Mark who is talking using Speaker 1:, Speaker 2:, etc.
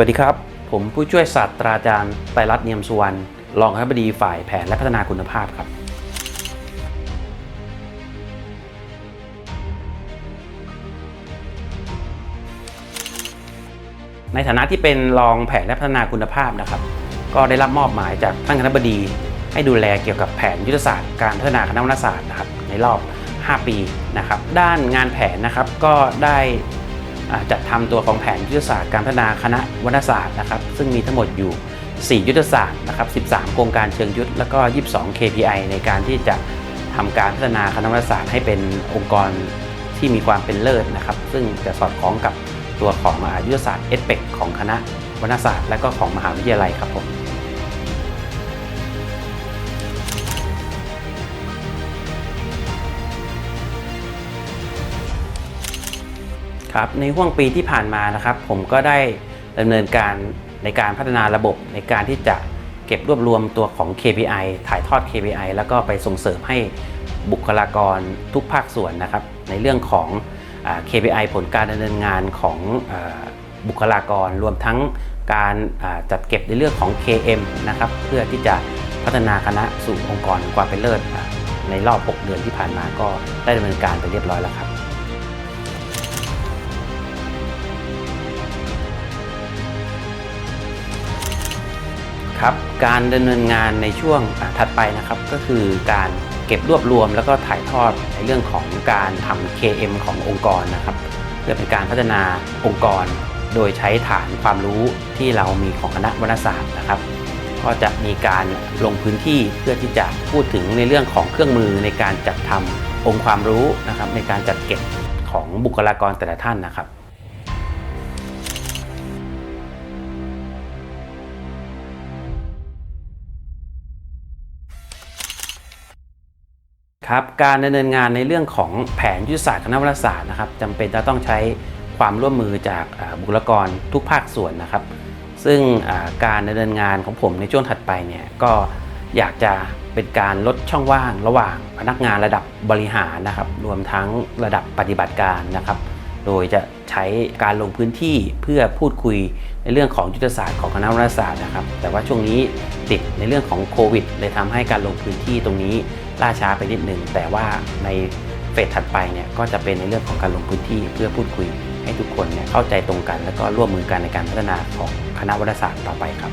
Speaker 1: วัสดีครับ ผมผู้ช่วยศาสตราจารย์ไตรรัตน์เนียมสุวรรณรองคณบดีฝ่ายแผนและพัฒนาคุณภาพครับ ในฐานะที่เป็นรองแผนและพัฒนาคุณภาพนะครับ ก็ได้รับมอบหมายจากท่านคณบดี ให้ดูแลเกี่ยวกับแผนยุทธศาสตร์การพัฒนาคณะวรรณศาสตร์นะครับในรอบ 5 ปีนะครับ ด้านงานแผนนะครับก็ได้ จัดทำตัวของแผนยุทธศาสตร์การพัฒนาคณะวรรณศาสตร์นะครับ ซึ่งมีทั้งหมดอยู่ 4 ยุทธศาสตร์นะครับ 13 โครงการเชิงยุทธ แล้วก็ 22 KPI ในการที่จะทำการพัฒนาคณะวรรณศาสตร์ให้เป็นองค์กรที่มีความเป็นเลิศนะครับ ซึ่งจะสอดคล้องกับตัวของอ่ายุทธศาสตร์เอสเปกของคณะวรรณศาสตร์ และก็ของมหาวิทยาลัยครับผม ครับในห่วงปีที่ผ่านมานะครับ ผมก็ได้ดำเนินการในการพัฒนาระบบในการที่จะเก็บรวบรวมตัวของ KPI ถ่ายทอด KPI แล้วก็ไปส่งเสริมให้บุคลากรทุกภาคส่วนนะครับ ในเรื่องของ KPI ผลการดำเนินงานของอบุคลากรรวมทั้งการจัดเก็บในเรื่องของ KM นะครับเพื่อที่จะพัฒนาคณะสู่องค์กรความเป็นเลิศอ่าในรอบ 6 เดือนที่ผ่านมาก็ได้ดำเนินการไปเรียบร้อยแล้วครับ ครับ การดำเนินงานในช่วงถัดไปนะครับก็คือการเก็บรวบรวม แล้วก็ถ่ายทอดในเรื่องของการทำ KM ขององค์กรนะครับเพื่อเป็นการพัฒนาองค์กร โดยใช้ฐานความรู้ที่เรามีของคณะวรรณศาสตร์นะครับก็จะมีการลงพื้นที่เพื่อที่จะพูดถึงในเรื่องของเครื่องมือในการจัดทำองค์ความรู้นะครับในการจัดเก็บของบุคลากรแต่ละท่านนะครับ ครับการดำเนินงานในเรื่องของแผนยุทธศาสตร์คณะวรรณศาสตร์นะครับจำเป็นจะต้องใช้ความร่วมมือจากบุคลากรทุกภาคส่วนนะครับ ซึ่งการดำเนินงานของผมในช่วงถัดไปเนี่ยก็อยากจะเป็นการลดช่องว่างระหว่างพนักงานระดับบริหารนะครับ รวมทั้งระดับปฏิบัติการนะครับ โดยจะใช้การลงพื้นที่เพื่อพูดคุยในเรื่องของยุทธศาสตร์ของคณะวรรณศาสตร์นะครับ แต่ว่าช่วงนี้ติดในเรื่องของโควิดเลยทำให้การลงพื้นที่ตรงนี้ ล่าช้าไปนิดหนึ่งแต่ว่าในเฟสถัดไปเนี่ยก็จะเป็นในเรื่องของการลงพื้นที่เพื่อพูดคุยให้ทุกคนเนี่ยเข้าใจตรงกัน แล้วก็ร่วมมือกันในการพัฒนาของคณะวิทยาศาสตร์ต่อไปครับ